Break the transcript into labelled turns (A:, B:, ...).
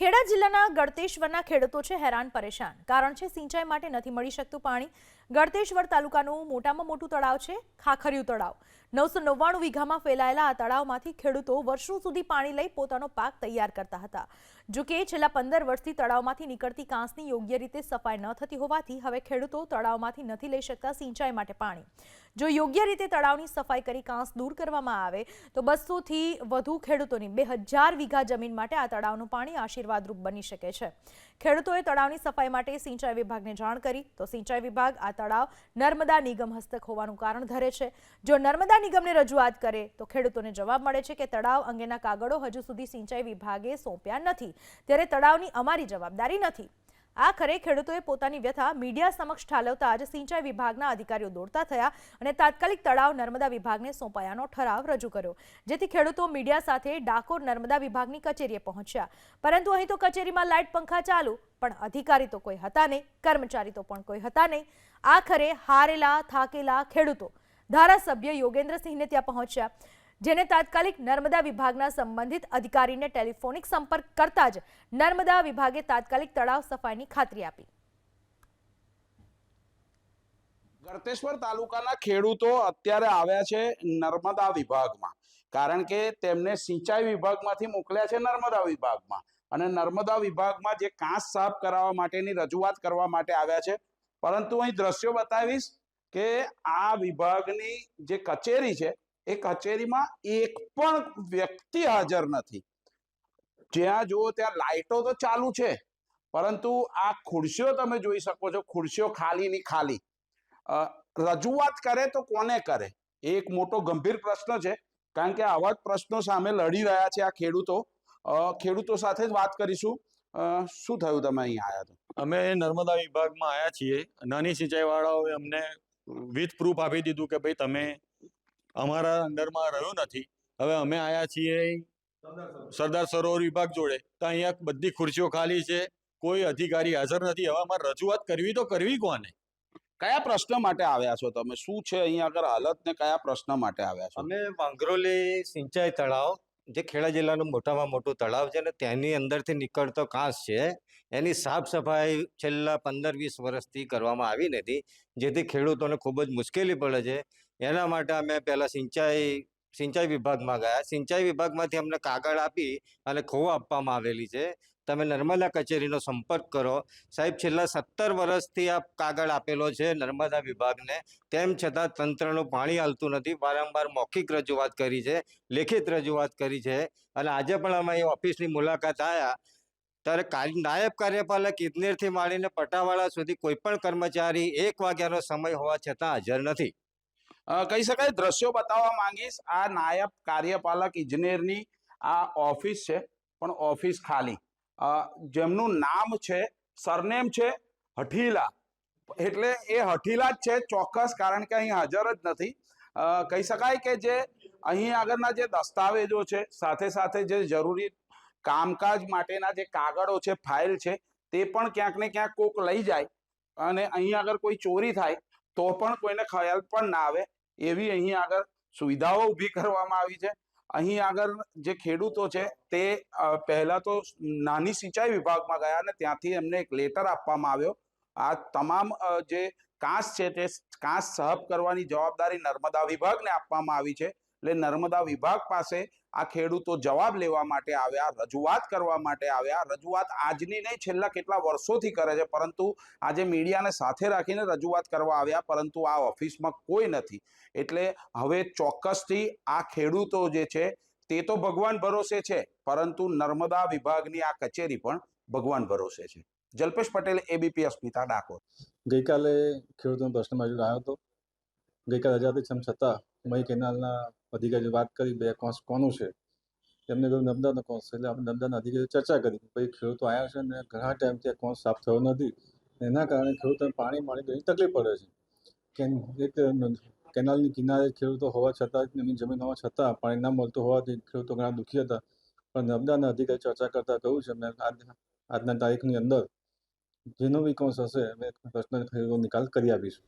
A: ખેડા જિલ્લાના ગળતેશ્વરના ખેડૂતો છે હેરાન પરેશાન. કારણ છે, સિંચાઈ માટે નથી મળી શકતું પાણી. ગળતેશ્વર તાલુકાનું મોટામાં મોટું તળાવ છે, ખાખરિયું તળાવ. નવસો નવ્વાણું વીઘામાં ફેલાયેલા આ તળાવમાંથી ખેડૂતો વર્ષો સુધી પાણી લઈ પોતાનો પાક તૈયાર કરતા હતા. જો કે છેલ્લા પંદર વર્ષથી તળાવમાંથી નીકળતી કાંસની યોગ્ય રીતે સફાઈ ન થતી હોવાથી હવે ખેડૂતો તળાવમાંથી નથી લઈ શકતા સિંચાઈ માટે પાણી. જો યોગ્ય રીતે તળાવની સફાઈ કરી કાંસ દૂર કરવામાં આવે, તો બસોથી વધુ ખેડૂતોની બે હજાર વીઘા જમીન માટે આ તળાવનું પાણી આશીર્વાદરૂપ બની શકે છે. ખેડૂતોએ તળાવની સફાઈ માટે સિંચાઈ વિભાગને જાણ કરી, તો સિંચાઈ વિભાગ આ તળાવ નર્મદા નિગમ હસ્તક હોવાનું કારણ ધરે છે. જો નર્મદા નિગમને રજૂઆત કરે, તો ખેડૂતોને જવાબ મળે છે કે તળાવ અંગેના કાગળો હજુ સુધી સિંચાઈ વિભાગે સોંપ્યા નથી. ત્યારે તળાવની અમારી જવાબદારી નથી. આખરે ખેડૂતોએ પોતાની વ્યથા મીડિયા સમક્ષ ઠાલવતા જ સિંચાઈ વિભાગના અધિકારીઓ દોડતા થયા અને તાત્કાલિક તળાવ નર્મદા વિભાગને સોંપાયાનો ઠરાવ રજૂ કર્યો, જેથી ખેડૂતો મીડિયા સાથે ડાકોર નર્મદા વિભાગની કચેરીએ પહોંચ્યા. પરંતુ અહીં તો કચેરીમાં લાઇટ પંખા ચાલુ, પણ અધિકારી તો કોઈ હતા નહીં, કર્મચારી તો પણ કોઈ હતા નહીં. આખરે હારેલા, થાકેલા ખેડૂતો ધારાસભ્ય યોગેન્દ્રસિંહને ત્યાં પહોંચ્યા. જેને તાત્કાલિક નર્મદા વિભાગના સંબંધિત અધિકારીને ટેલિફોનિક સંપર્ક કરતા જ નર્મદા વિભાગે તાત્કાલિક તળાવ સફાઈની ખાતરી આપી.
B: ગળતેશ્વર તાલુકાના ખેડૂતો અત્યારે આવ્યા છે નર્મદા વિભાગમાં, કારણ કે તેમને સિંચાઈ વિભાગમાંથી મોકલ્યા છે નર્મદા વિભાગમાં. અને નર્મદા વિભાગમાં જે કાંસ સાફ કરાવવા માટેની રજૂઆત કરવા માટે આવ્યા છે. પરંતુ અહીં દ્રશ્યો બતાવીશ કે આ વિભાગની જે કચેરી છે એ કચેરીમાં એક પણ વ્યક્તિ હાજર નથી. જ્યાં જુઓ ત્યાં લાઇટો તો ચાલુ છે, પરંતુ આ ખુરશીઓ તમે જોઈ શકો છો, ખુરશીઓ ખાલીની ખાલી. રજૂઆત કરે તો કોને કરે? એક મોટો ગંભીર પ્રશ્ન છે, કારણ કે આવા જ પ્રશ્નો સામે લડી રહ્યા છે આ ખેડૂતો. ખેડૂતો સાથે જ વાત કરીશું. શું થયું તમે અહીં આવ્યા તો?
C: અમે નર્મદા વિભાગમાં આવ્યા છીએ. નાની સિંચાઈ વાળાઓએ અમને વિથ પ્રૂફ આપી દીધું કે ભાઈ તમે અમારા અંડરમાં રહ્યું નથી. હવે અમે આવ્યા છીએ સરદાર સરોવર વિભાગ જોડે. તો અહીંયા બધી ખુરશીઓ ખાલી છે. કોઈ અધિકારી હાજર નથી. હવે અમારે રજૂઆત કરવી તો કરવી કોને?
B: કયા પ્રશ્ન માટે આવ્યા છો તમે? શું છે અહીંયા આગળ હાલત ને કયા પ્રશ્ન માટે આવ્યા છો?
D: અમે વાંગરોલી સિંચાઈ તળાવ જે ખેડા જિલ્લાનું મોટામાં મોટું તળાવ છે ને તેની અંદરથી નીકળતો કાંસ છે, એની સાફ સફાઈ છેલ્લા પંદર વીસ વર્ષથી કરવામાં આવી નથી, જેથી ખેડૂતોને ખૂબ જ મુશ્કેલી પડે છે. એના માટે અમે પહેલાં સિંચાઈ સિંચાઈ વિભાગમાં ગયા. સિંચાઈ વિભાગમાંથી અમને કાગળ આપી અને ખો આપવામાં આવેલી છે. તમે નર્મદા કચેરીનો સંપર્ક કરો. સાહેબ, છેલ્લા સત્તર વર્ષથી આ કાગળ આપેલો છે નર્મદા વિભાગને. તેમ છતાં તંત્રનું પાણી હાલતું નથી. વારંવાર મૌખિક રજૂઆત કરી છે, લેખિત રજૂઆત કરી છે. અને આજે પણ અમે એ ઓફિસની મુલાકાત આવ્યા ત્યારે નાયબ કાર્યપાલક ઇજનેરથી માંડીને પટાવાળા સુધી કોઈ પણ કર્મચારી એક વાગ્યાનો સમય હોવા છતાં હાજર નથી.
B: કહી શકાય, દ્રશ્યો બતાવવા માંગીશ. આ નાયબ કાર્યપાલક ઇજનેરની આ ઓફિસ છે, પણ ઓફિસ ખાલી. જેમનું નામ છે, સરનેમ છે, હઠીલા. એટલે એ હઠીલા જ છે, ચોક્કસ, કારણ કે અહીં હાજર જ નથી. કહી શકાય કે જે અહીં આગળના જે દસ્તાવેજો છે, સાથે સાથે જે જરૂરી કામકાજ માટેના જે કાગળો છે, ફાઇલ છે, તે પણ ક્યાંક ને ક્યાંક કોક લઈ જાય અને અહીં આગળ કોઈ ચોરી થાય, તો પણ કોઈને ખ્યાલ પણ ના આવે, એવી અહીં આગળ સુવિધાઓ ઊભી કરવામાં આવી છે. અહીં આગળ જે ખેડૂતો છે, તે પહેલાં તો નાની સિંચાઈ વિભાગમાં ગયા અને ત્યાંથી એમને એક લેટર આપવામાં આવ્યો. આ તમામ જે કાંસ છે તે કાંસ સાફ કરવાની જવાબદારી નર્મદા વિભાગને આપવામાં આવી છે. એટલે નર્મદા વિભાગ પાસે આ ખેડૂતો જવાબ લેવા માટે આવ્યા, રજૂઆત કરવા માટે આવ્યા. રજૂઆત આજની નહીં, છેલ્લા કેટલા વર્ષોથી કરે છે, પરંતુ આજે મીડિયાને સાથે રાખીને રજૂઆત કરવા આવ્યા, પરંતુ આ ઓફિસમાં કોઈ નથી. એટલે હવે ચોક્કસથી આ ખેડૂતો જે છે, તે તો ભગવાન ભરોસે છે, પરંતુ નર્મદા વિભાગની આ કચેરી પણ ભગવાન ભરોસે છે. જલ્પેશ પટેલ એબીપી અસ્મિતા, ડાકોર.
E: ગઈકાલે ખેડૂતોનો પ્રશ્ન બાજુ આવ્યો હતો. ગઈકાલે આઝાદી છમ છતાં મહી કેનાલના અધિકારીએ વાત કરી, બે કોન્સ કોનું છે? એમને કહ્યું, નર્મદાનો કોન્સ. એટલે આપણે નર્મદાના અધિકારી ચર્ચા કરી પછી ખેડૂતો આવ્યા છે ને ઘણા ટાઈમથી કોન્સ સાફ થયો નથી. એના કારણે ખેડૂતોને પાણી માણી ઘણી તકલીફ પડે છે. કેમ એક કેનાલની કિનારે ખેડૂતો હોવા છતાં એમની જમીન હોવા છતાં પાણી ના મળતું હોવાથી ખેડૂતો ઘણા દુઃખી હતા. પણ નર્મદાના અધિકારી ચર્ચા કરતા કહ્યું છે, મેં આજ, આજના તારીખની અંદર જેનો બી કોન્સ હશે અમે પ્રશ્ન નિકાલ કરી આપીશું.